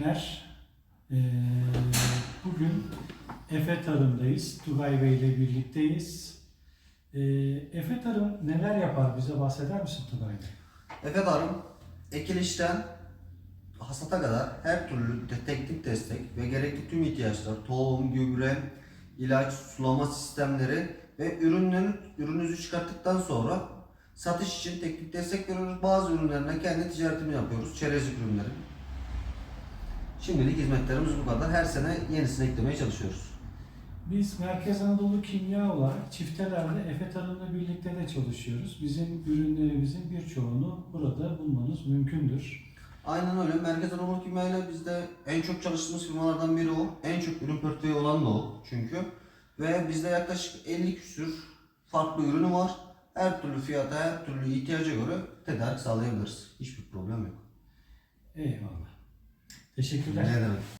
günler. Ee, bugün Efe Tarım'dayız. Tugay Bey ile birlikteyiz. Ee, Efe Tarım neler yapar? Bize bahseder misin Tugay Bey? Efe Tarım, ekilişten hasata kadar her türlü te- teknik destek ve gerekli tüm ihtiyaçlar, tohum, gübre, ilaç, sulama sistemleri ve ürünlerin ürününüzü çıkarttıktan sonra satış için teknik destek veriyoruz. Bazı ürünlerine kendi ticaretini yapıyoruz, çerezlik ürünleri. Şimdilik hizmetlerimiz bu kadar. Her sene yenisini eklemeye çalışıyoruz. Biz Merkez Anadolu Kimya olarak çiftelerde Efe Tarım'la birlikte de çalışıyoruz. Bizim ürünlerimizin birçoğunu burada bulmanız mümkündür. Aynen öyle. Merkez Anadolu Kimya ile bizde en çok çalıştığımız firmalardan biri o. En çok ürün portföyü olan da o çünkü. Ve bizde yaklaşık 50 küsür farklı ürünü var. Her türlü fiyata, her türlü ihtiyaca göre tedarik sağlayabiliriz. Hiçbir problem yok. Eyvallah. Teşekkürler. Ne demek?